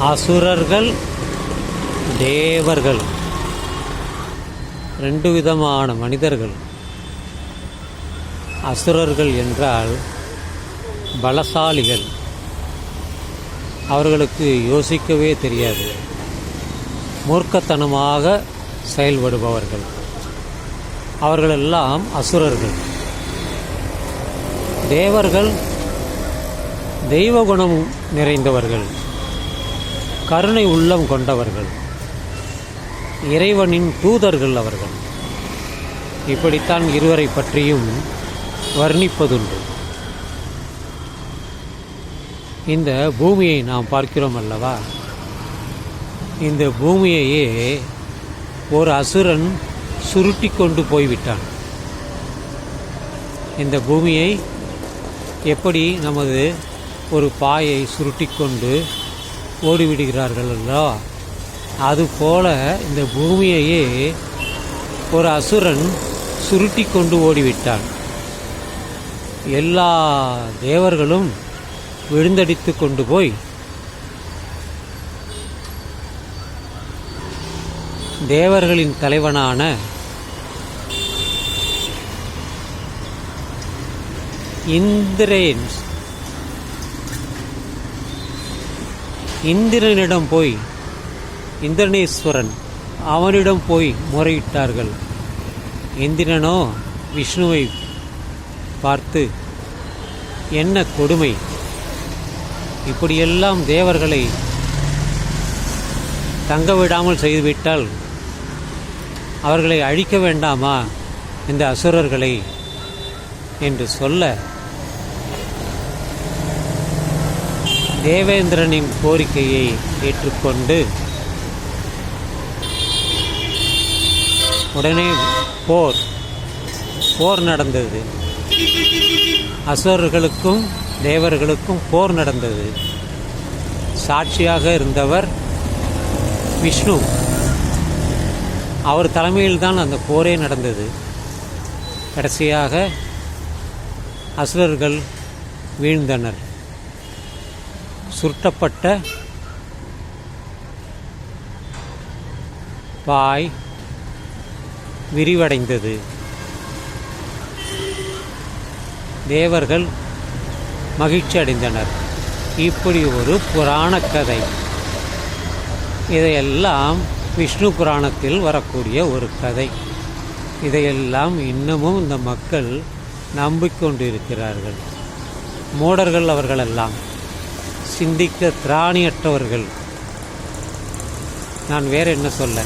அசுரர்கள் தேவர்கள். ரெண்டு விதமான மனிதர்கள். அசுரர்கள் என்றால் பலசாலிகள். அவர்களுக்கு யோசிக்கவே தெரியாது. மூர்க்கத்தனமாக செயல்படுபவர்கள். அவர்களெல்லாம் அசுரர்கள். தேவர்கள் தெய்வ குணம் நிறைந்தவர்கள். கருணை உள்ளம் கொண்டவர்கள். இறைவனின் தூதர்கள் அவர்கள். இப்படித்தான் இருவரை பற்றியும் வர்ணிப்பதுண்டு. இந்த பூமியை நாம் பார்க்கிறோம் அல்லவா? இந்த பூமியையே ஒரு அசுரன் சுருட்டி கொண்டு போய்விட்டான். இந்த பூமியை எப்படி நமது ஒரு பாயை சுருட்டி கொண்டு ஓடிவிடுகிறார்கள் அல்லவா அதுபோல இந்த பூமியையே ஒரு அசுரன் சுருட்டி கொண்டு ஓடிவிட்டான். எல்லா தேவர்களும் விழுந்தடித்து கொண்டு போய் தேவர்களின் தலைவனான இந்திரேன் இந்திரனிடம் போய் இந்திரனேஸ்வரன் அவனிடம் போய் முறையிட்டார்கள். இந்திரனோ விஷ்ணுவை பார்த்து என்ன கொடுமை? இப்படியெல்லாம் தேவர்களை தங்க விடாமல் செய்துவிட்டால் அவர்களை அழிக்க வேண்டாமா? இந்த அசுரர்களை என்று சொல்ல தேவேந்திரனின் கோரிக்கையை ஏற்றுக்கொண்டு உடனே போர் போர் நடந்தது. அசுரர்களுக்கும் தேவர்களுக்கும் போர் நடந்தது. சாட்சியாக இருந்தவர் விஷ்ணு. அவர் தலைமையில்தான் அந்த போரே நடந்தது. கடைசியாக அசுரர்கள் வீழ்ந்தனர். சுருட்டப்பட்ட பாய் விரிவடைந்தது. தேவர்கள் மகிழ்ச்சி அடைந்தனர் இப்படி ஒரு புராண கதை. இதையெல்லாம் விஷ்ணு புராணத்தில் வரக்கூடிய ஒரு கதை. இதையெல்லாம் இன்னமும் இந்த மக்கள் நம்பிக்கொண்டிருக்கிறார்கள். மூடர்கள் அவர்களெல்லாம். சிந்திக்க திராணியற்றவர்கள். நான் வேறு என்ன சொல்ல?